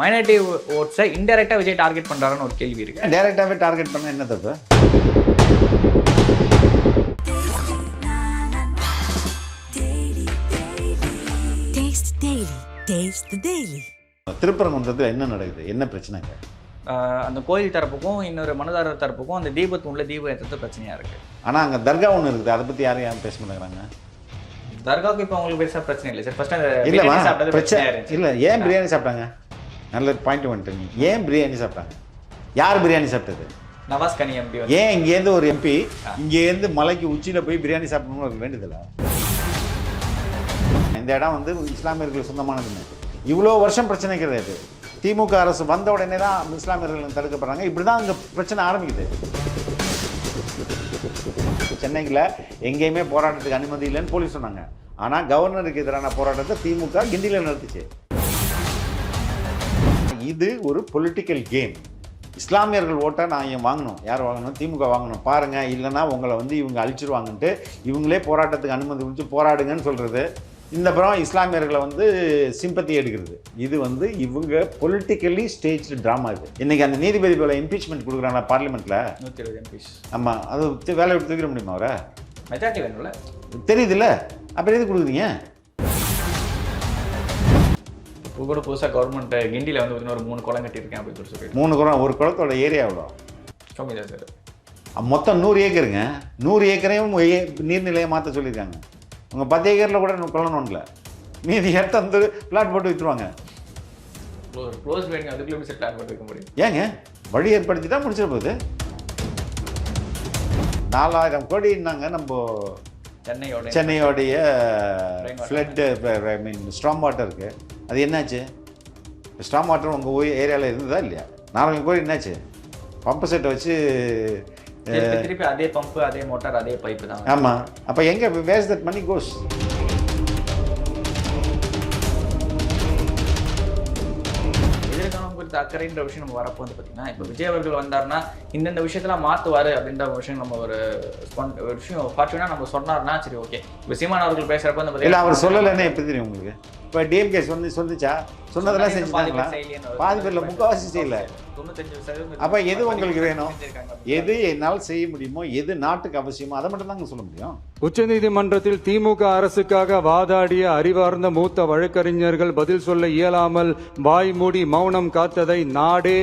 Minority ஓட்ஸை இன்டெரக்டா Vijay target பண்றாருன்னு ஒரு கேள்வி இருக்கு. டைரெக்டாகவே டார்கெட் பண்ண என்ன தப்பு. திருப்பரங்குன்றத்தில் என்ன நடக்குது? என்ன பிரச்சனைங்க? ஆஹ் அந்த கோயில் தரப்புக்கும் இன்னொரு மனுதாரர் தரப்புக்கும் அந்த தீபத்தூண்ல தீபம் ஏற்றது பிரச்சனையா இருக்கு. ஆனால் அங்கே தர்கா ஒன்று இருக்குது. அதை பற்றி யாரும் யாரும் பேச மாட்டேங்கிறாங்க? தர்காவுக்கு இப்போ அவங்களுக்கு பெருசா பிரச்சனை இல்லை. சார் ஃபர்ஸ்ட் அந்த சாப்பிட்டது பிரச்சனை இருந்துச்சு. இல்லை ஏன் பிரியாணி சாப்பிட்டாங்க? நல்ல பாயிண்ட் வந்துட்டு நீ ஏன் பிரியாணி சாப்பிட்டாங்க? யார் பிரியாணி சாப்பிட்டது? நவாஸ் கனி எம்பி ஏன் இங்கேருந்து ஒரு எம்பி இங்கேருந்து மலைக்கு உச்சியில் போய் பிரியாணி சாப்பிடணும்னு ஒரு வேண்டுதல இந்த இடம் வந்து இஸ்லாமியர்களுக்கு சொந்தமானதுன்னு இவ்வளோ வருஷம் பிரச்சனை கிடையாது திமுக அரசு வந்த உடனே தான் இஸ்லாமியர்கள் தடுக்கப்படுறாங்க. இப்படி தான் அங்கே பிரச்சனை ஆரம்பிக்குது. சென்னையில் எங்கேயுமே போராட்டத்துக்கு அனுமதி இல்லைன்னு போலீஸ் சொன்னாங்க. ஆனால் கவர்னருக்கு எதிரான போராட்டத்தை திமுக கிண்டியில் நடத்துச்சு இது ஒரு பொலிட்டிக்கல் கேம் இஸ்லாமியர்கள் ஓட்டை நான் ஏன் வாங்கணும். யார் வாங்கணும்? திமுக வாங்கணும். பாருங்க இல்லைன்னா உங்களை வந்து இவங்க அழிச்சிருவாங்கன்ட்டு இவங்களே போராட்டத்துக்கு அனுமதி கொடுத்து போராடுங்கன்னு சொல்றது. இந்த புறம் இஸ்லாமியர்களை வந்து சிம்பத்தி எடுக்கிறது. இது வந்து இவங்க பொலிட்டிக்கலி ஸ்டேஜ் ட்ராமா இது. இன்னைக்கு அந்த நீதிபதி போல இம்பீச்மெண்ட் கொடுக்குறாங்க பார்லிமெண்ட்ல நூத்தி இருபது எம்பிஸ் ஆமாம் அது வேலையை தூக்கிட முடியுமா அவரை? மெஜாரிட்டி வேணும்ல. தெரியுதுல்ல. அப்புறம் எது கொடுக்குறீங்க? இப்போ கூட புதுசா கவர்மெண்ட் கிண்டில வந்து பார்த்தீங்கன்னா ஒரு மூணு குளம் கட்டியிருக்கேன் அப்படின்னு சொல்லி சொல்லிட்டு. மூணு குளம் ஒரு குளத்தோட ஏரியா எவ்வளோ? சோமிதா சார். மொத்தம் நூறு ஏக்கருங்க. நூறு ஏக்கரையும் நீர்நிலையை மாற்ற சொல்லியிருக்காங்க. உங்கள் பத்து ஏக்கரில் கூட குளம் ஒன்றில் மீதி இடத்த வந்து பிளாட் போட்டு விற்றுருவாங்க க்ளோஸ் வேணுங்க அதுக்குள்ள எப்படி செட்டில் பண்ணி வைக்க முடியும்? ஏங்க வழி ஏற்படுத்திட்டா முடிச்சிட போகுது. நாலாயிரம் கோடின்னாங்க நம்ம சென்னையோட சென்னையோடைய. ஃப்ளட்டு ஐ மீன் ஸ்ட்ராங் வாட்டருக்கு அது என்னாச்சு? ஸ்ட்ராங் வாட்டர் உங்கள் ஏரியாவில் இருந்ததா இல்லையா? நாலாயிரம் கோடி என்னாச்சு? பம்பு செட்டை வச்சு திருப்பி அதே பம்ப் அதே மோட்டார் அதே பைப்பு தான். ஆமாம் அப்போ எங்கே வேஸ்ட் தட் மணி கோஸ் குறித்த அக்கறைன்ற விஷயம் நம்ம வரப்போ வந்து பார்த்தீங்கன்னா இப்போ விஜய் அவர்கள் வந்தாருன்னா இந்தந்த விஷயத்தெல்லாம் மாற்றுவார் அப்படின்ற ஒரு விஷயம் நம்ம ஒரு விஷயம் ஃபார்ச்சுனா நம்ம சொன்னார்னா சரி ஓகே இப்போ சீமான் அவர்கள் பேசுறப்ப வந்து இல்லை அவர் பார்த்தீங்கன்னா சொல்லலைன்னா எப்படி தெரியும் உங்களுக்கு? இப்போ டிஎம்கே சொல்லி சொல்லிச்சா சொன்னதெல்லாம் சொன்னா பாதி செஞ்சுட்டாங்களா பாதி பேர்ல முக்கால்வாசி செய்யல. அப்போ எது உங்களுக்கு வேணும். எது என்னால் செய்ய முடியுமோ எது நாட்டுக்கு அவசியமோ அதை மட்டும் தாங்க சொல்ல முடியும். உச்சநீதிமன்றத்தில் திமுக அரசுக்காக வாதாடிய அறிவார்ந்த மூத்த வழக்கறிஞர்கள் பதில் சொல்ல இயலாமல் வாய் மூடி மௌனம் காத்ததை நாடே.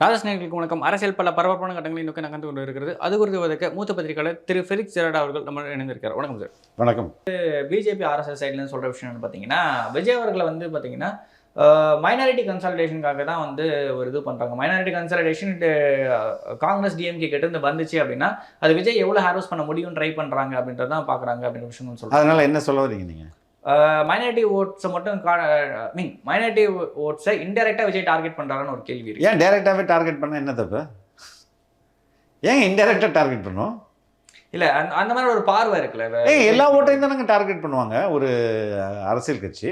ராஜஸ்நேர்களுக்கு வணக்கம். அரசியல் பல பரபரப்பான கட்டங்களை நோக்கி நகர்ந்து கொண்டு இருக்கிறது அது குறித்து வதக்க மூத்த பத்திரிகையாளர் திரு ஃபெலிக்ஸ் ஜெரடா அவர்கள் நம்ம இணைந்திருக்கார் வணக்கம் சார். வணக்கம். பிஜேபி ஆர்எஸ்எஸ் சைட்லேருந்து சொல்கிற விஷயம் பார்த்தீங்கன்னா விஜய் அவர்களை வந்து பார்த்தீங்கன்னா மைனாரிட்டி கன்சாலிடேஷனுக்காக தான் வந்து ஒரு இது பண்ணுறாங்க மைனாரிட்டி கன்சாலிடேஷன் காங்கிரஸ் டிஎம்கே கிட்ட இருந்து வந்துச்சு அப்படின்னா அது விஜய் எவ்வளோ ஹாரோஸ் பண்ண முடியும் ட்ரை பண்ணுறாங்க அப்படின்றத தான் பார்க்குறாங்க அப்படின்ற விஷயம் சொல்கிறாங்க அதனால என்ன சொல்ல வரீங்க நீங்க? மைனாரிட்டி ஓட்ஸை மட்டும் மீன் மைனாரிட்டி ஓட்ஸை இன்டெரக்டாக விஜய் டார்கெட் பண்ணுறாங்கன்னு ஒரு கேள்வி இருக்கு. ஏன் டைரெக்டாகவே டார்கெட் பண்ண என்ன தப்பு ஏங்க இன்டெரக்டாக டார்கெட் பண்ணுவோம் இல்லை அந்த அந்த மாதிரி ஒரு பார்வை இருக்குல்ல ஏங்க எல்லா ஓட்டையும் தானங்க டார்கெட் பண்ணுவாங்க ஒரு அரசியல் கட்சி.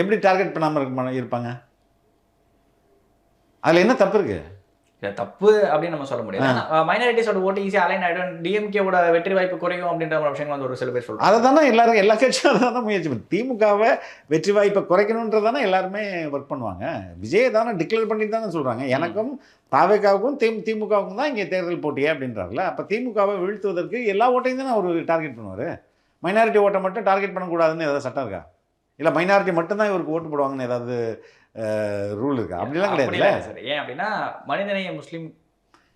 எப்படி டார்கெட் பண்ணாமல் இருக்க இருப்பாங்க? அதில் என்ன தப்பு இருக்கு? இல்ல தப்பு அப்படின்னு நம்ம சொல்ல முடியாது. மைனாரிட்டிஸோட ஓட்டு ஈஸியாக அலைன் ஆயிடும். டிஎம்கேவோட வெற்றி வாய்ப்பு குறையும் அப்படின்ற ஒரு விஷயம் வந்து ஒரு சில பேர் சொல்றாங்க. அதை தானே எல்லாரும் எல்லா கட்சியும் அதை தான் முயற்சி பண்ணு திமுகவை வெற்றி வாய்ப்பை குறைக்கணுன்றதானே எல்லாருமே ஒர்க் பண்ணுவாங்க. விஜய் தானே டிக்ளேர் பண்ணி தானே சொல்கிறாங்க எனக்கும் தாவேக்காவுக்கும் தி திமுகவுக்கும் தான் இங்கே தேர்தல் போட்டியே அப்படின்றாருல அப்போ திமுகவை வீழ்த்துவதற்கு எல்லா ஓட்டையும் தானே அவர் டார்கெட் பண்ணுவார். மைனாரிட்டி ஓட்டை மட்டும் டார்கெட் பண்ணக்கூடாதுன்னு ஏதாவது சட்டம் இருக்கா? இல்லை மைனாரிட்டி மட்டும்தான் இவருக்கு ஓட்டு போடுவாங்கன்னு ஏதாவது ரூல் இருக்கா. அப்படிலாம் அப்படிலாம் சார். ஏன் அப்படின்னா மனிதநேய முஸ்லீம்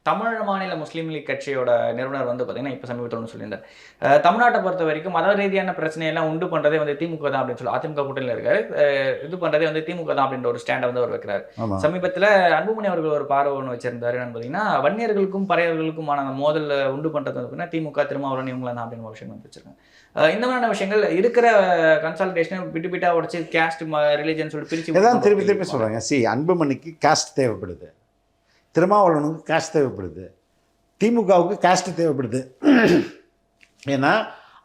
தமிழ் மாநில முஸ்லீம் லீக் கட்சியோட நிறுவனர் வந்து பார்த்தீங்கன்னா இப்போ சமீபத்தில் ஒன்று சொல்லியிருந்தார் தமிழ்நாட்டை பொறுத்த வரைக்கும் மத ரீதியான பிரச்சனையெல்லாம் உண்டு பண்ணுறதே வந்து திமுக தான் அப்படின்னு சொல்லி அதிமுக கூட்டணியில் இருக்காரு. இது பண்ணுறதே வந்து திமுக தான் அப்படின்ற ஒரு ஸ்டாண்டை வந்து அவர் வைக்கிறார். சமீபத்தில் அன்புமணி அவர்கள் ஒரு பார்வை ஒன்று வச்சிருந்தாரு என்னன்னு பார்த்தீங்கன்னா வன்னியர்களுக்கும் பறையர்களுக்குமான அந்த மோதல் உண்டு பண்ணுறது வந்து திமுக திருமாவளவன் இவங்கள தான் அப்படின்னு ஒரு விஷயம் வந்து வச்சிருக்காங்க. இந்த மாதிரியான விஷயங்கள் இருக்கிற கன்சல்டேஷனை விட்டு விட்டா உடச்சு கேஸ்ட் ரிலிஜன் சொல்லிட்டு பிரிச்சு திருப்பி திருப்பி சொல்கிறாங்க சி அன்புமணிக்கு காஸ்ட் தேவைப்படுது. திருமாவளவனுக்கு காஸ்ட் தேவைப்படுது. திமுகவுக்கு காஸ்ட் தேவைப்படுது. ஏன்னா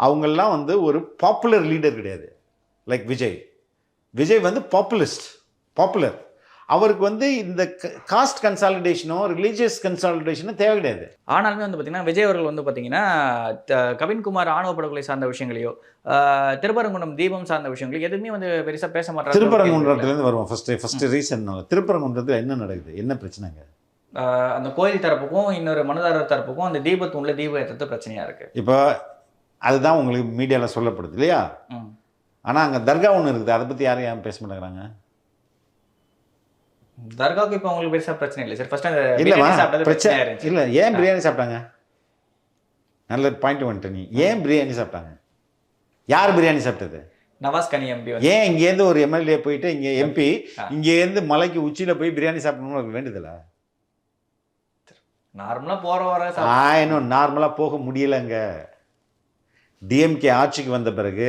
அவங்கெல்லாம் வந்து ஒரு பாப்புலர் லீடர் கிடையாது. லைக் விஜய் விஜய் வந்து பாப்புலிஸ்ட் பாப்புலர் அவருக்கு வந்து இந்த காஸ்ட் கன்சாலிடேஷனோ ரிலீஜியஸ் கன்சாலிடேஷனோ தேவை கிடையாது. ஆனாலுமே வந்து பார்த்தீங்கன்னா விஜய் அவர்கள் வந்து பார்த்தீங்கன்னா கவின்குமார் ஆணவ படுகொலை சார்ந்த விஷயங்களையோ திருப்பரங்குன்றம் தீபம் சார்ந்த விஷயங்களையோ எதுவுமே வந்து பெருசாக பேச மாட்டாங்க திருப்பரங்குன்றத்துலேருந்து வருவோம் ஃபர்ஸ்ட் ஃபர்ஸ்ட் ரீசன் திருப்பரங்குன்றத்தில் என்ன நடக்குது? என்ன பிரச்சனைங்க? அந்த கோயில் தரப்புக்கும் இன்னொரு மனுதாரர் தரப்புக்கும் அந்த தீபத்தூண்ல தீபம் ஏற்றுறது பிரச்சனையா இருக்கு. இப்போ அதுதான் உங்களுக்கு மீடியாவில் சொல்லப்படுது இல்லையா. ஆனால் அங்கே தர்கா ஒன்று இருக்குது. அதை பற்றி யாரும் ஏன் பேச மாட்டேங்கிறாங்க? தர்காவுக்கு இப்போ உங்களுக்கு பெருசா பிரச்சனை இல்லை. சார் ஃபர்ஸ்ட் அந்த பிரச்சனை இல்லை ஏன் பிரியாணி சாப்பிட்டாங்க? நல்ல பாயிண்ட் வந்துட்ட நீ. ஏன் பிரியாணி சாப்பிட்டாங்க? யார் பிரியாணி சாப்பிட்டது? நவாஸ் கனி எம்பி ஏன் இங்கேருந்து ஒரு எம்எல்ஏ போயிட்டு இங்கே எம்பி. இங்கேருந்து மலைக்கு உச்சியில் போய் பிரியாணி சாப்பிடணும்னு வேண்டுதில்ல நார்மலா போற வர நான் இன்னும் நார்மலாக போக முடியலைங்க. டிஎம்கே ஆட்சிக்கு வந்த பிறகு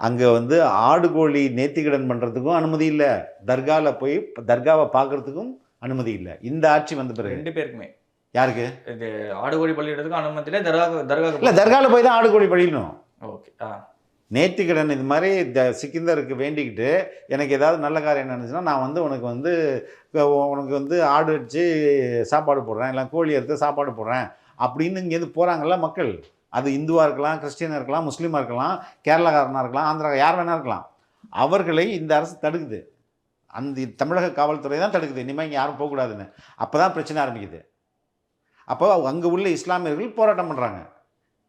அங்கே வந்து ஆடு கோழி நேர்த்திக்கடன் பண்ணுறதுக்கும் அனுமதி இல்லை. தர்காவில் போய் தர்காவை பார்க்கறதுக்கும் அனுமதி இல்லை. இந்த ஆட்சி வந்த பிறகு. ரெண்டு பேருக்குமே. யாருக்கு? இது ஆடுகோழி பள்ளியிடத்துக்கு அனுமதியில தர்கா இல்லை தர்கா தர்காவில் போய் தான் ஆடு கோழி பழியணும். ஓகே ஆ. நேர்த்திக்கடன் இது மாதிரி த சிக்கிந்தருக்கு வேண்டிக்கிட்டு எனக்கு ஏதாவது நல்ல காரியம் நடந்துச்சுன்னா நான் வந்து உனக்கு வந்து உனக்கு வந்து ஆடு வச்சு சாப்பாடு போடுறேன் இல்லை கோழி எடுத்து சாப்பாடு போடுறேன் அப்படின்னு இங்கேருந்து போகிறாங்கல்ல மக்கள். அது இந்துவாக இருக்கலாம் கிறிஸ்டியனாக இருக்கலாம் முஸ்லீமாக இருக்கலாம் கேரளாக்காரனாக இருக்கலாம் ஆந்திரா யார் வேணா இருக்கலாம். அவர்களை இந்த அரசு தடுக்குது. அந்த தமிழக காவல்துறை தான் தடுக்குது. இனிமேல் இங்கே யாரும் போகக்கூடாதுன்னு. அப்போ தான் பிரச்சனை ஆரம்பிக்குது. அப்போ அங்கே உள்ள இஸ்லாமியர்கள் போராட்டம் பண்ணுறாங்க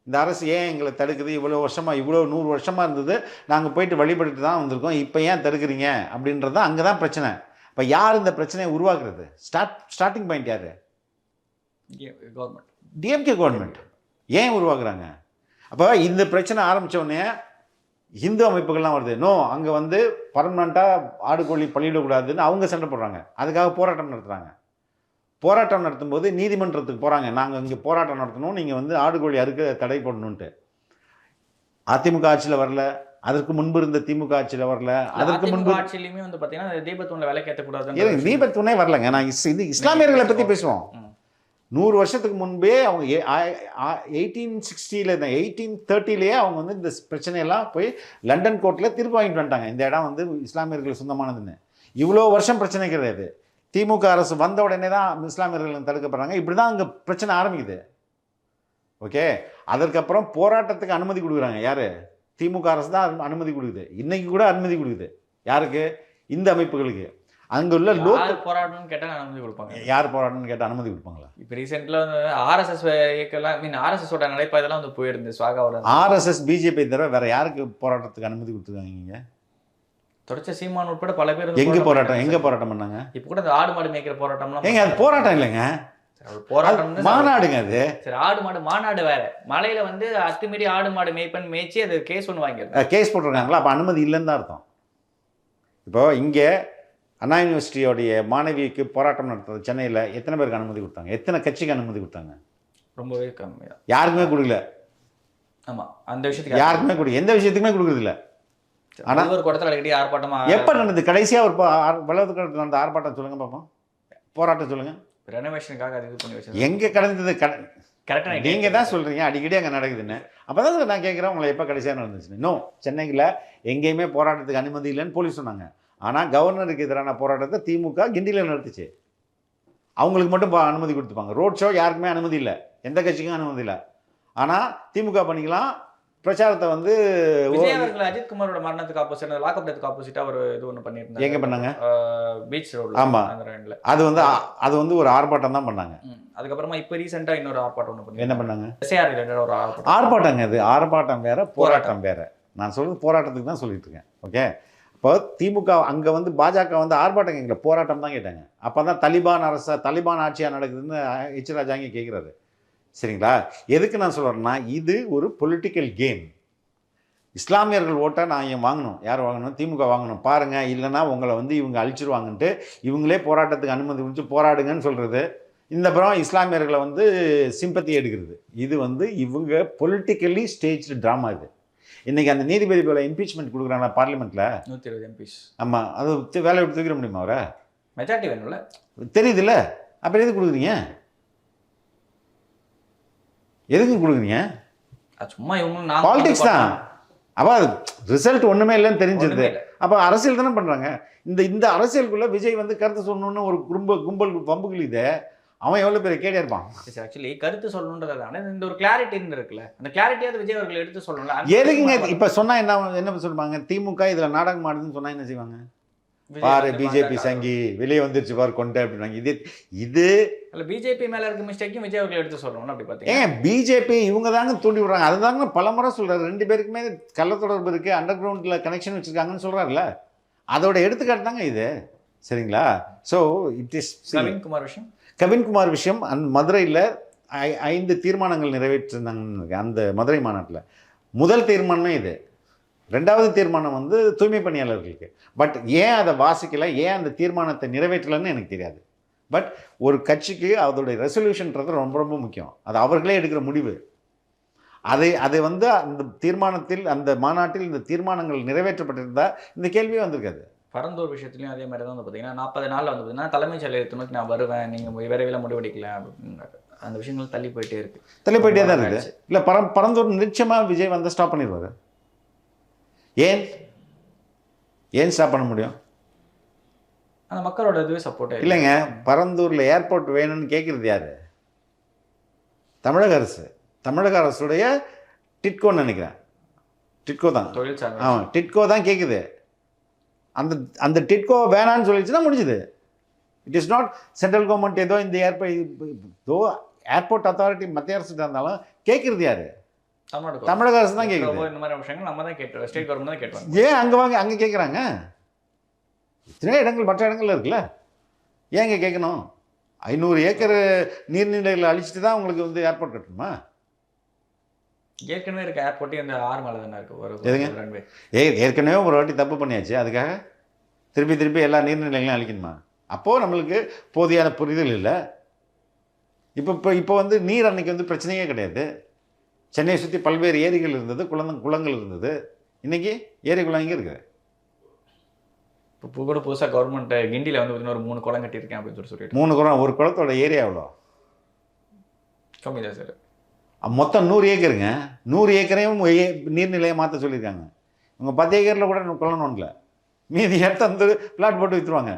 இந்த அரசு ஏன் எங்களை தடுக்குது? இவ்வளோ வருஷமாக இவ்வளோ நூறு வருஷமாக இருந்தது. நாங்கள் போயிட்டு வழிபட்டுட்டு தான் வந்திருக்கோம். இப்போ ஏன் தடுக்கிறீங்க? அப்படின்றது அங்கே தான் பிரச்சனை. இப்போ யார் இந்த பிரச்சனையை உருவாக்குறது? ஸ்டார்ட் ஸ்டார்டிங் பாயிண்ட் யார்? கவர்மெண்ட் டிஎம்கே கவர்மெண்ட் ஏன் உருவாக்குறாங்க? அப்போ இந்த பிரச்சனை ஆரம்பிச்ச உடனே இந்து அமைப்புகள்லாம் வருது. நோ அங்கே வந்து பர்மனண்ட்டாக ஆடு கோழி பள்ளியிடக்கூடாதுன்னு அவங்க சண்டை போடுறாங்க. அதுக்காக போராட்டம் நடத்துகிறாங்க போராட்டம் நடத்தும்போது நீதிமன்றத்துக்கு போகிறாங்க நாங்கள் இங்கே போராட்டம் நடத்தணும். நீங்கள் வந்து ஆடு கோழி அறுக்க தடை போடணுன்ட்டு அதிமுக ஆட்சியில் வரல. அதற்கு முன்பு இருந்த திமுக ஆட்சியில் வரல. அதற்கு முன்பு ஆட்சியிலுமே வந்து பாத்தீங்கன்னா அந்த தீபத்தூண்ல இருங்க, தீபத்துணே வரலங்க. நான் இது இஸ்லாமியர்களை பற்றி பேசுவோம். நூறு வருஷத்துக்கு முன்பே அவங்க எயிட்டீன் சிக்ஸ்டியில் எயிட்டீன் தேர்ட்டிலேயே அவங்க வந்து இந்த பிரச்சனையெல்லாம் போய் லண்டன் கோர்ட்டில் தீர்ப்பு வாங்கிட்டு வந்துட்டாங்க. இந்த இடம் வந்து இஸ்லாமியர்களுக்கு சொந்தமானதுன்னு. இவ்வளோ வருஷம் பிரச்சனை கிடையாது திமுக அரசு வந்த உடனே தான் இஸ்லாமியர்கள் தடுக்கப்படுறாங்க. இப்படி தான் அங்கே பிரச்சனை ஆரம்பிக்குது. ஓகே? அதற்கப்புறம் போராட்டத்துக்கு அனுமதி கொடுக்குறாங்க. யார்? திமுக அரசு தான் அனு- அனுமதி கொடுக்குது. இன்னைக்கு கூட அனுமதி கொடுக்குது. யாருக்கு? இந்த அமைப்புகளுக்கு. அங்கே உள்ள லோ யார் போராடணும்னு கேட்டா அனுமதி கொடுப்பாங்க. யார் போராட்டம்னு கேட்டால் அனுமதி கொடுப்பாங்களா? இப்போ ரீசெண்ட்ல வந்து ஆர்எஸ்எஸ் இயக்கலாம் மீன் ஆர்எஸ்எஸோட நடைபாதைலாம் வந்து போயிருந்து சுவாகாவோட ஆர்எஸ்எஸ் பிஜேபி தவிர வேற யாருக்கு போராட்டத்துக்கு அனுமதி கொடுத்துருக்காங்க தொடர்ச்ச சீமான் உட்பட பல பேர் எங்க போராட்டம் எங்க. போராட்டம் பண்ணாங்க? இப்போ கூட அந்த ஆடு மாடு மேய்க்கிற போராட்டம்லாம் ஏங்க அது போராட்டம் இல்லைங்க. போராட்டம் மாநாடுங்க அது. சரி ஆடு மாடு மாநாடு வேற. மலையில வந்து அத்துமீறி ஆடு மாடு மேய்ப்பன் மேய்ச்சி அது கேஸ் ஒன்று வாங்கியிருந்தேன் கேஸ் போட்டிருக்காங்களா? அப்போ அனுமதி இல்லைன்னு தான் அர்த்தம். இப்போ இங்கே அண்ணா யூனிவர்சிட்டியோடைய மாணவிக்கு போராட்டம் நடத்துறது சென்னையில் எத்தனை பேருக்கு அனுமதி கொடுத்தாங்க? எத்தனை கட்சிக்கு அனுமதி கொடுத்தாங்க? ரொம்பவே கம்மி தான் யாருக்குமே கொடுக்கல. ஆமா அந்த விஷயத்துக்கு யாருக்குமே கொடுக்க எந்த விஷயத்துக்குமே கொடுக்குறது இல்ல ஆனா- ஆனா ஒரு குடத்துல அடிக்கடி ஆர்ப்பாட்டமா எப்போ நடந்தது? கடைசியாக ஒரு வளர்த்து நடந்த ஆர்ப்பாட்டம் சொல்லுங்க பார்ப்போம் போராட்டம் சொல்லுங்க. ரெனோவேஷனுக்காக அது இது பண்ணி வச்சிருந்தேன் எங்கே கடந்தது? கட கரெக்டா நீங்கள் தான் சொல்கிறீங்க அடிக்கடி அங்கே நடக்குதுன்னு. அப்போ தான் நான் கேட்குறேன் உங்களை எப்போ கடைசியாக நடந்துச்சுன்னு. நோ சென்னையில் எங்கேயுமே போராட்டத்துக்கு அனுமதி இல்லைன்னு போலீஸ் சொன்னாங்க. ஆனால் கவர்னருக்கு எதிரான போராட்டத்தை திமுக கிண்டியில் நடத்துச்சு. அவங்களுக்கு மட்டும் அனுமதி கொடுத்துப்பாங்க. ரோட் ஷோ யாருக்குமே அனுமதி இல்லை. எந்த கட்சிக்கும் அனுமதி இல்லை. ஆனால் திமுக பண்ணிக்கலாம் பிரச்சாரத்தை வந்து அவர்கள் அஜித் குமாரோட மரணத்துக்கு ஆப்போசிட் லாக்அப் டெத்துக்கு ஆப்போசிட்டா ஒரு இது ஒன்று பண்ணியிருந்தாங்க எங்கே பண்ணாங்க? பீச் ரோட்ல ஆமா. அது வந்து அது வந்து ஒரு ஆர்ப்பாட்டம் தான் பண்ணாங்க. அதுக்கப்புறமா இப்போ ரீசெண்டா இன்னொரு ஆர்ப்பாட்டம் ஒன்று பண்ணி என்ன பண்ணாங்க? எஸ்ஏஆர் ரிலேட்டட் ஒரு ஆர்ப்பாட்டம். ஆர்ப்பாட்டங்க அது. ஆர்ப்பாட்டம் வேற போராட்டம். வேற. நான் சொல்றது போராட்டத்துக்கு தான் சொல்லிட்டு இருக்கேன். ஓகே? இப்போ திமுக அங்கே வந்து பாஜக வந்து ஆர்ப்பாட்டம் கேட்கல போராட்டம் தான் கேட்டாங்க. அப்போ தான் தலிபான் அரச தலிபான் ஆட்சியாக நடக்குதுன்னு எச் ராஜாங்க கேட்குறாரு சரிங்களா? எதுக்கு நான் சொல்கிறேன்னா இது ஒரு பொலிட்டிக்கல் கேம் இஸ்லாமியர்கள் ஓட்டை நான் ஏன் வாங்கணும். யார் வாங்கணும்? திமுக வாங்கணும். பாருங்கள் இல்லைன்னா உங்களை வந்து இவங்க அழிச்சிருவாங்கன்ட்டு இவங்களே போராட்டத்துக்கு அனுமதி கொடுத்து போராடுங்கன்னு சொல்கிறது இந்த புறம் இஸ்லாமியர்களை வந்து சிம்பத்தி எடுக்கிறது. இது வந்து இவங்க பொலிட்டிக்கலி ஸ்டேஜ் ட்ராமா இது. இன்னைக்கு அந்த நீதிபதி போல இம்பீச்மெண்ட் கொடுக்குறாங்க பார்லிமெண்ட்டில் நூத்தி இருபது எம்பிஸ் ஆமாம் அது வேலையை விட்டு தூக்கிட முடியுமா அவரை? மெஜாரிட்டி வேணும்ல. தெரியுதுல்ல. அப்புறம் எதுக்கு கொடுக்குறீங்க? எதுக்கு கொடுக்குறீங்க? சும்மா இவங்களும் பாலிடிக்ஸ் தான். அப்போ அது ரிசல்ட் ஒன்றுமே இல்லைன்னு தெரிஞ்சது. அப்போ அரசியல் தானே பண்ணுறாங்க இந்த இந்த அரசியலுக்குள்ள விஜய் வந்து கருத்து சொல்லணும்னு ஒரு குறும்ப கும்பல் வம்புகள் இதை அவன் எவ்வளோ பெரிய கேடியா இருப்பான்? ஆக்சுவலி கருத்து சொல்லணுன்றது தானே இந்த ஒரு கிளாரிட்டின்னு இருக்குல்ல. அந்த கிளாரிட்டியாவது விஜய் அவர்கள் எடுத்து சொல்லணும்ல. அந்த எதுக்குங்க இப்போ சொன்னா என்ன என்ன சொல்லுவாங்க? திமுக இதில் நாடகம் ஆடுதுன்னு சொன்னா என்ன செய்வாங்க? பாரு பிஜேபி. சங்கி வெளியே வந்துருச்சு பாரு கொண்டை அப்படின்னாங்க. இது இது இல்ல பிஜேபி மேல இருக்க மிஸ்டேக்கும் விஜய் அவர்கள் எடுத்து சொல்லணும் அப்படி பாத்தீங்கன்னா ஏன் பிஜேபி இவங்க தாங்க தூண்டி விடுறாங்க. அதுதாங்க பல முறை சொல்றாரு. ரெண்டு பேருக்குமே கள்ள தொடர்பு இருக்கு. அண்டர் கிரவுண்டில் கனெக்ஷன் வச்சிருக்காங்கன்னு சொல்றாருல அதோட எடுத்துக்காட்டு தாங்க இது. சரிங்களா? So it is Naveen Kumar விஷயம்? கவின்குமார் விஷயம் அந் மதுரையில் ஐ- ஐந்து தீர்மானங்கள் நிறைவேற்றிருந்தாங்கன்னு அந்த மதுரை மாநாட்டில். முதல் தீர்மானமே இது. ரெண்டாவது தீர்மானம் வந்து தூய்மை பணியாளர்களுக்கு. பட் ஏன் அதை வாசிக்கல? ஏன் அந்த தீர்மானத்தை நிறைவேற்றலைன்னு எனக்கு தெரியாது. பட் ஒரு கட்சிக்கு அதோடைய ரெசல்யூஷன்ன்றது ரொம்ப ரொம்ப முக்கியம். அது அவர்களே எடுக்கிற முடிவு. அதை அதை வந்து அந்த தீர்மானத்தில் அந்த மாநாட்டில் இந்த தீர்மானங்கள் நிறைவேற்றப்பட்டிருந்தா இந்த கேள்வியே வந்திருக்காது. பரந்தூர் விஷயத்துலயும் அதே மாதிரி தான் வந்து பாத்தீங்கன்னா நாற்பது நாள்ல வந்து பாத்தீங்கன்னா தலைமைச் நோக்கி நான் வருவேன் நீங்க விரைவில் முடிவெடுக்கல அப்படின்னு அந்த விஷயங்கள் தள்ளி போயிட்டே இருக்கு. தள்ளி போயிட்டே தான் இருக்குது. இல்லை பரம் பரந்தூர் நிச்சயமாக விஜய் வந்து ஸ்டாப் பண்ணிடுவார் ஏன்? ஏன் ஸ்டாப் பண்ண முடியும்? அந்த மக்களோட இதுவே சப்போர்ட் இல்லைங்க பரந்தூரில் ஏர்போர்ட் வேணும்னு கேட்குறது யாரு? தமிழக அரசு. தமிழக அரசுடைய டிட்கோன்னு நினைக்கிறேன். டிட்கோ தான். ஆமாம் டிட்கோ தான் கேட்குது அந்த அந்த டிட்கோ வேணான்னு சொல்லிடுச்சுன்னா முடிஞ்சுது. It is not central government ஏதோ இந்த ஏர்போர்ட் ஏதோ ஏர்போர்ட் அத்தாரிட்டி மத்திய அரசு இருந்தாலும் கேட்குறது யாரு? தமிழக அரசு தான் கேட்குது இந்த மாதிரி விஷயங்கள் நம்ம தான் கேட்டு ஸ்டேட் கவர்மெண்ட் தான் கேட்டுவாங்க ஏன் அங்கே வாங்க அங்கே கேட்குறாங்க இத்தனை இடங்கள் மற்ற இடங்கள்ல இருக்குல்ல? ஏன் இங்கே கேட்கணும் ஐநூறு ஏக்கர் நீர்நிலைகளை அழிச்சிட்டு தான் உங்களுக்கு வந்து ஏர்போர்ட் கட்டணுமா? ஏற்கனவே இருக்க ஏர்போர்ட்டே இந்த ஆறு மேலே தானே இருக்கு ஒரு எதுங்க? ஏ ஏற்கனவே ஒரு வாட்டி தப்பு பண்ணியாச்சு அதுக்காக? திருப்பி திருப்பி எல்லா நீர்நிலைகளையும் அழிக்கணுமா? அப்போது நம்மளுக்கு போதியான புரிதல் இல்லை. இப்போ இப்போ இப்போ வந்து நீர் அன்னைக்கு வந்து பிரச்சனையே கிடையாது. சென்னையை சுற்றி பல்வேறு ஏரிகள் இருந்தது குளம் குளங்கள் இருந்தது. இன்னைக்கு ஏரி குளம் எங்கே இருக்குது இப்போ கூட புதுசாக கவர்மெண்ட் கிண்டியில் வந்து பார்த்தீங்கன்னா ஒரு மூணு குளம் கட்டியிருக்கேன் அப்படின்னு சொல்லி சொல்லிட்டு. மூணு குளம் ஒரு குளத்தோட ஏரியா எவ்வளோ? கம்மி தான் சார். மொத்தம் நூறு ஏக்கருங்க. நூறு ஏக்கரையும் நீர்நிலையை மாற்ற சொல்லியிருக்காங்க. இவங்க பத்து ஏக்கரில் கூட குளம் ஒன்றில் மீதி இடத்த வந்து பிளாட் போட்டு விற்றுருவாங்க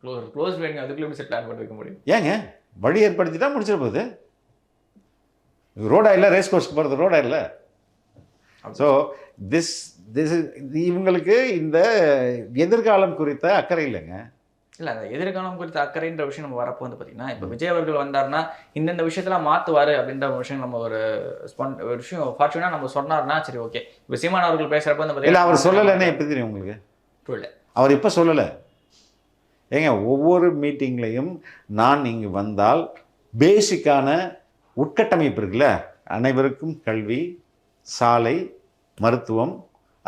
க்ளோஸ் க்ளோஸ் வேணுங்க. அதுக்குள்ளே எப்படி பிளான் பண்ணி வைக்க முடியும்? ஏங்க? வழி ஏற்படுத்திட்டா முடிச்சிட போகுது. ரோடா இல்லை ரேஸ் கோர்ஸ்க்கு போகிறது ரோடா இல்லை ஸோ திஸ் திஸ் இவங்களுக்கு இந்த எதிர்காலம் குறித்த அக்கறை இல்லைங்க. இல்லை அந்த எதிர்காலம் குறித்த அக்கறைன்ற விஷயம் நம்ம வரப்போ வந்து பார்த்தீங்கன்னா இப்போ விஜய் அவர்கள் வந்தாருன்னா இந்தந்த விஷயத்தெல்லாம் மாற்றுவார் அப்படின்ற ஒரு விஷயம் நம்ம ஒரு ஸ்பான் ஒரு விஷயம் ஃபார்ச்சுனாக நம்ம சொன்னார்னா சரி ஓகே இப்போ சீமான் அவர்கள் பேசுகிறப்ப வந்து இல்லை அவர் சொல்லலைன்னா பார்த்தீங்கன்னா எப்படி தெரியும் உங்களுக்கு? புரியல. அவர் இப்போ சொல்லலை. ஏங்க ஒவ்வொரு மீட்டிங்லையும் நான் இங்கு வந்தால் பேசிக்கான உட்கட்டமைப்பு இருக்குல்ல அனைவருக்கும் கல்வி சாலை மருத்துவம்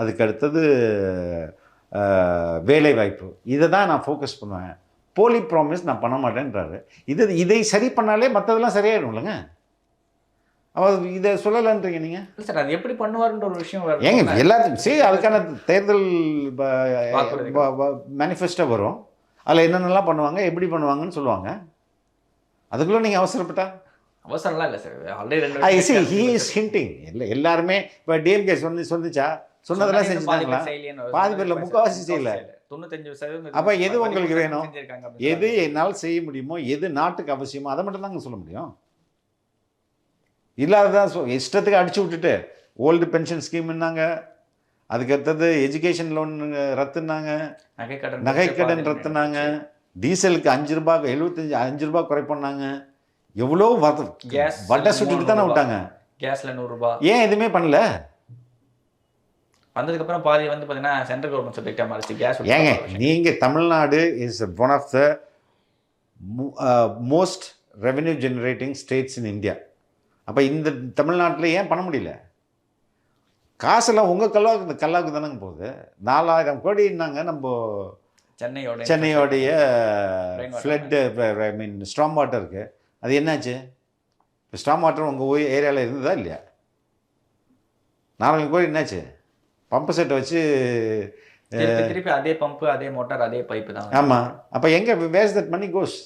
அதுக்கு அடுத்தது வேலைவாய்ப்பு. இதை தான் நான் ஃபோக்கஸ் பண்ணுவேன். போலி ப்ராமிஸ் நான் பண்ண மாட்டேன்றாரு. இது இதை சரி பண்ணாலே மற்றதெல்லாம் சரியாயிடும் இல்லைங்க? அவர் இதை சொல்லலைன்றீங்க நீங்கள் சார் அது எப்படி பண்ணுவாருன்ற ஒரு விஷயம் ஏங்க. எல்லாத்துக்கும் சரி அதுக்கான தேர்தல். மேனிஃபெஸ்டோ வரும். அதில் என்னென்னலாம் பண்ணுவாங்க எப்படி பண்ணுவாங்கன்னு சொல்லுவாங்க. அதுக்குள்ளே நீங்கள் அவசரப்பட்டா? அவசரம்லாம் இல்லை சார். ஆல்ரெடி ரெண்டு I see he is hinting இல்லை எல்லாருமே இப்போ டிஎம்கே சொன்னி சொன்னிச்சா சொன்னதெல்லாம் செஞ்சுட்டாங்களா? பாதி பேர்ல. முக்காவாசி செய்யல. தொண்ணூத்தஞ்சு சதவீதம் அப்ப எது உங்களுக்கு வேணும்? எது. என்னால் செய்ய முடியுமோ எது நாட்டுக்கு அவசியமோ அதை மட்டும் தாங்க சொல்ல முடியும். இல்லாததான் சொ- இஷ்டத்துக்கு அடிச்சு விட்டுட்டு ஓல்டு பென்ஷன் ஸ்கீம்னாங்க. அதுக்கு அடுத்தது எஜுகேஷன் லோன் ரத்துனாங்க. நகைக்கடன் நகைக்கடன் ரத்துனாங்க. டீசலுக்கு அஞ்சு ரூபாய் எழுபத்தஞ்சு அஞ்சு ரூபாய் குறை பண்ணாங்க எவ்வளோ Gas வட்டை சுட்டுட்டு தானே விட்டாங்க. கேஸ்ல நூறு ரூபாய் ஏன் எதுவுமே பண்ணல? வந்ததுக்கு அப்புறம் பாதி வந்து பாத்தீங்கன்னா சென்ட்ரல் கவர்மெண்ட் சப்ஜெக்டா மாறிச்சு. கேஸ் ஏங்க நீங்கள் Tamil Nadu is one of the most revenue generating states in India அப்போ இந்த தமிழ்நாட்டில் ஏன் பண்ண முடியல? காசெல்லாம் உங்கள் கல்லாவுக்கு கல்லாவுக்கு தானங்க போகுது. நாலாயிரம் கோடின்னாங்க நம்ம சென்னையோட சென்னையோடைய. ஃப்ளட்டு ஐ மீன் ஸ்ட்ராங் வாட்டருக்கு அது என்னாச்சு? இப்போ ஸ்ட்ராங் வாட்டர் உங்கள் ஏரியாவில் இருந்ததா இல்லையா? நாலாயிரம் கோடி என்னாச்சு? பம்பு செட்டை வச்சு திருப்பி அதே பம்ப் அதே மோட்டார் அதே பைப் தான் ஆமாம் அப்போ எங்கே வேஸ் தட் மணி கோஸ்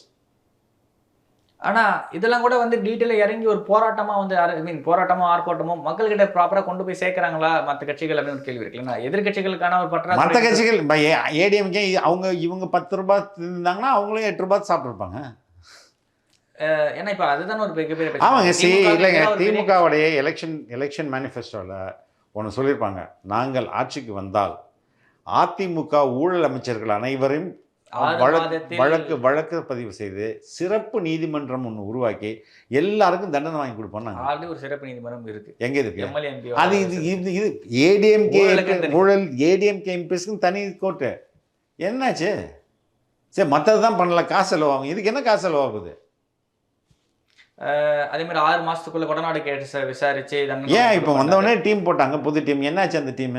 ஆனா இதெல்லாம் கூட வந்து டீட்டெயிலாக இறங்கி ஒரு போராட்டமா வந்து ஐ மீன் போராட்டமோ ஆர்ப்பாட்டமோ மக்கள்கிட்ட ப்ராப்பரா கொண்டு போய் சேர்க்கறாங்களா? மற்ற கட்சிகள் அப்படின்னு ஒரு கேள்வி இருக்குல்ல எதிர்கட்சிகளுக்கான ஒரு மற்ற பற்றாக்குறை கட்சிகள் ஏடிஎம்கே அவங்க இவங்க பத்து ரூபாய் இருந்தாங்கன்னா அவங்களும் எட்டு ரூபாய் சாப்பிட்ருப்பாங்க ஏன்னா இப்ப அதுதான் ஒரு பெரிய பெரிய பிரச்சனை. ஆமாங்க சி இல்லைங்க. திமுகவுடைய எலெக்ஷன் எலெக்ஷன் மேனிஃபெஸ்டோவில் ஒன்று சொல்லியிருப்பாங்க. நாங்கள் ஆட்சிக்கு வந்தால் அதிமுக ஊழல் அமைச்சர்கள் அனைவரையும் வழக்கு வழக்கு பதிவு செய்து சிறப்பு நீதிமன்றம் ஒன்று உருவாக்கி எல்லாருக்கும் தண்டனை வாங்கி கொடுப்போம் ஆல்ரெடி ஒரு சிறப்பு நீதிமன்றம் இருக்கு. எங்கே இருக்கு? அது இது இது இது ஏடிஎம்கே. ஊழல் ஏடிஎம்கே எம்பிஸ்க்கு தனி கோர்ட்டு. என்னாச்சு? சரி மற்றது தான் பண்ணல காசு செலவாகும். இதுக்கு என்ன காசு செலவாகுது? அதே மாதிரி ஆறு மாசத்துக்குள்ள கொடநாடு கேட்டு விசாரிச்சு ஏன் இப்போ. வந்தவொடனே டீம் போட்டாங்க? புது டீம். என்னாச்சு அந்த டீம்?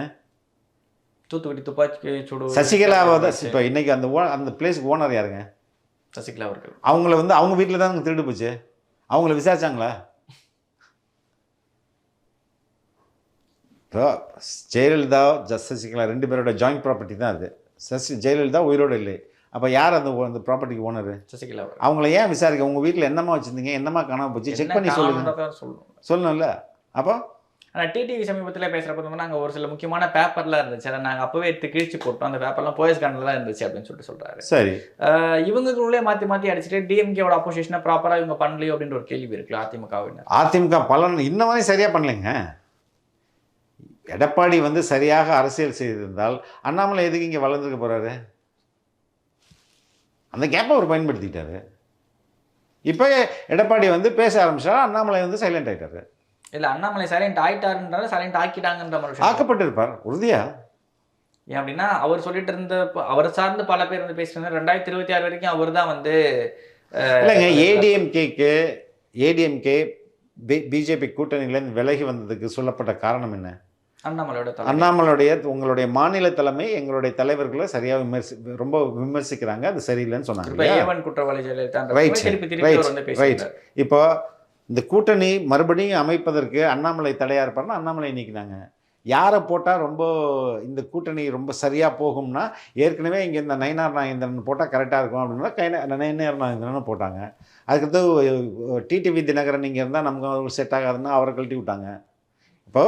தூத்துக்குடி துப்பாக்கி சூடு சசிகலாவை தான் இப்போ இன்னைக்கு அந்த ஓ அந்த பிளேஸ்க்கு ஓனர் யாருங்க? சசிகலா அவர்கள். அவங்கள வந்து அவங்க வீட்டில் தான் திருடு போச்சு. அவங்கள விசாரிச்சாங்களா? இப்போ ஜெயலலிதா சசிகலா ரெண்டு பேரோட ஜாயிண்ட் ப்ராப்பர்ட்டி தான் அது. சசி ஜெயலலிதா உயிரோடு இல்லை. அப்போ யார் அந்த அந்த ப்ராப்பர்ட்டிக்கு ஓனர் சசிகலா அவங்கள ஏன் விசாரிக்க? உங்கள் வீட்டில் என்னம்மா வச்சுருந்தீங்க? என்னம்மா காணாம போச்சு? செக் பண்ணி சொல்லுங்க. சொல்லுங்க சொல்லணும். சொல்லணும்ல. அப்போ? ஆனா டிடிவி சமீபத்தில் பேசுறப்ப வந்து நாங்க ஒரு சில முக்கியமான பேப்பர்லாம் இருந்துச்சு. அதை நாங்க அப்பவே எடுத்து கிழிச்சு போட்டோம். அந்த பேப்பர்லாம் போயஸ் தான் இருந்துச்சு அப்படின்னு சொல்லிட்டு சொல்றாரு. சரி. இவங்களுக்குள்ளே மாத்தி மாத்தி அடிச்சுட்டு டிஎம்கேவோட அப்போசிஷனை ப்ராப்பரா இவங்க பண்ணலையோ அப்படின்ற ஒரு கேள்வி இருக்குல்ல அதிமுகவினர். அதிமுக பலன் இன்ன வரை சரியாக பண்ணலைங்க. எடப்பாடி வந்து சரியாக அரசியல் செய்திருந்தால் அண்ணாமலை எதுக்கு இங்கே வளர்ந்துருக்க போகிறாரு அந்த கேப்பை அவர் பயன்படுத்திக்கிட்டாரு இப்போ எடப்பாடி வந்து பேச ஆரம்பிச்சா அண்ணாமலை வந்து சைலண்ட் ஆயிட்டாரு. இல்ல அண்ணாமலை சைலண்ட் ஆயிட்டாருன்றால சைலண்ட் ஆக்கிட்டாங்கன்ற மாதிரி. ஆக்கப்பட்டிருப்பார் உறுதியா? ஏன் அப்படின்னா அவர் சொல்லிட்டு இருந்த அவர் சார்ந்து பல பேர் வந்து பேசுறாங்க ரெண்டாயிரத்தி இருபத்தி ஆறு வரைக்கும் அவர் தான் வந்து இல்லைங்க ஏடிஎம்கேக்கு ஏடிஎம்கே பிஜேபி கூட்டணியிலேருந்து விலகி வந்ததுக்கு சொல்லப்பட்ட காரணம் என்ன? அண்ணாமலையோட. அண்ணாமலையுடைய உங்களுடைய மாநில தலைமை எங்களுடைய தலைவர்களை சரியாக விமர்சி ரொம்ப விமர்சிக்கிறாங்க. அது சரியில்லைன்னு சொன்னாங்க குற்றவாளி இப்போ இந்த கூட்டணி மறுபடியும் அமைப்பதற்கு அண்ணாமலை தடையா இருப்பார்னா அண்ணாமலை நீக்கினாங்க. யாரை போட்டால் ரொம்ப இந்த கூட்டணி ரொம்ப சரியாக போகும்னா ஏற்கனவே இங்கே இந்த நயனார் நாகேந்திரன் போட்டால் கரெக்டாக இருக்கும் அப்படின்னா கைன நயனார் நாகேந்திரன் போட்டாங்க. அதுக்கடுத்து டிடிவி தினகரன் இங்கே இருந்தால் நமக்கு செட் ஆகாதுன்னா அவரை கழட்டி விட்டாங்க. இப்போ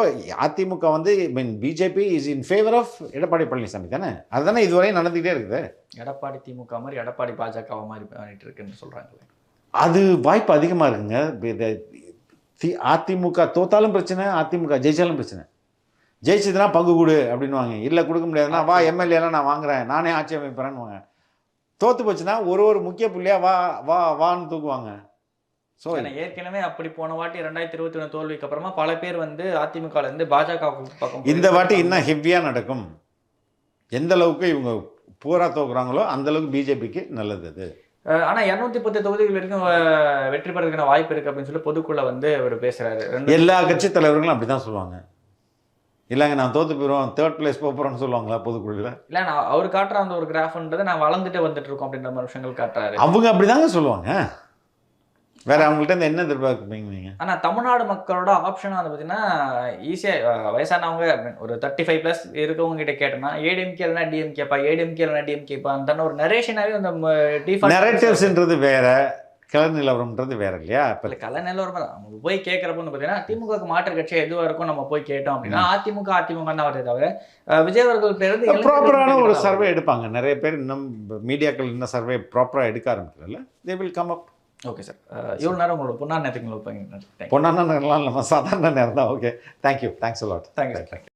அதிமுக வந்து mean BJP is in favour of Edappadi Palaniswami தானே? அதுதானே இதுவரை நடந்துகிட்டே இருக்குது. எடப்பாடி திமுக மாதிரி எடப்பாடி பாஜக மாதிரி பண்ணிட்டு இருக்குன்னு சொல்றாங்களே. அது வாய்ப்பு அதிகமாக இருக்குங்க. தி அதிமுக தோத்தாலும் பிரச்சனை அதிமுக ஜெயிச்சாலும் பிரச்சனை. ஜெயிச்சதுன்னா பங்கு கொடு அப்படின்னுவாங்க. இல்லை கொடுக்க முடியாதுன்னா வா எம்எல்ஏலாம் நான் வாங்குறேன். நானே ஆட்சி அமைப்பேறேன்னு தோத்து போச்சுன்னா ஒரு ஒரு முக்கிய புள்ளியா வா வா வான்னு தூக்குவாங்க. ஸோ ஏற்கனவே அப்படி போன வாட்டி ரெண்டாயிரத்தி இருபத்தி ஒன்று தோல்விக்கு அப்புறமா பல பேர் வந்து அதிமுக ல இருந்து பாஜக பக்கம் இந்த வாட்டி இன்னும் ஹெவியாக நடக்கும். எந்த அளவுக்கு இவங்க பூரா தோக்குறாங்களோ அந்த அளவுக்கு பிஜேபிக்கு நல்லது அது. அஹ் ஆனா இருநூத்தி பத்து தொகுதிகள் வரைக்கும் வெற்றி பெறதுக்கான வாய்ப்பு இருக்கு அப்படின்னு சொல்லி பொதுக்குள்ள வந்து அவர் பேசுறாரு. ரெண்டு எல்லா கட்சி தலைவர்களும் அப்படி தான் சொல்லுவாங்க. இல்லைங்க நான் தோத்து போயிடுவோம் தேர்ட் பிளேஸ் போகிறோன்னு சொல்லுவாங்களா பொதுக்குழுவில் இல்ல நான் அவர் காட்டுற அந்த ஒரு கிராஃப்ன்றது நான் வளர்ந்துட்டு வந்துட்டு இருக்கோம் அப்படின்ற மாதிரி விஷயங்கள் காட்டுறாரு. அவங்க அப்படிதாங்க சொல்லுவாங்க. வேற அவங்கள்ட்ட இருந்து என்ன எதிர்பார்க்குறீங்க நீங்க? ஆனா தமிழ்நாடு மக்களோட ஆப்ஷன் வந்து பார்த்தீங்கன்னா ஈஸியாக வயசானவங்க ஒரு தேர்ட்டி ஃபைவ் ப்ளஸ் இருக்கவங்க கிட்ட கேட்டோம்னா ஏடிஎம்கே இல்லைனா டிஎம்கேப்பா ஏடிஎம்கே இல்லைனா டிஎம்கேப்பா அந்த ஒரு நரேஷனாவே அந்த டிஃபால்ட் நெரட்டிவ்ஸ்ன்றது வேற கள நிலவரம்ன்றது வேற இல்லையா? இப்போ இல்ல கலை நிலவரம். நம்ம போய் கேட்கறப்ப வந்து பார்த்தீங்கன்னா திமுக மாற்று கட்சி எதுவா இருக்கும் நம்ம போய் கேட்டோம் அப்படின்னா அதிமுக அதிமுக தான் வருதே தவிர விஜய் அவர்கள் பேர் வந்து இளைஞர்கள் ப்ராப்பரான ஒரு சர்வே எடுப்பாங்க. நிறைய பேர் இன்னும் மீடியாக்கள் இன்னும் சர்வே ப்ராப்பராக எடுக்க ஆரம்பிக்கல they will come up okay sir. இவ்வளோ நேரம் உங்களோட பொண்ணா நேரத்துக்கு பொண்ணான நேரம்லாம் நம்ம சாதாரண நேரம் தான். Okay. Thank you thanks lot thank you thank you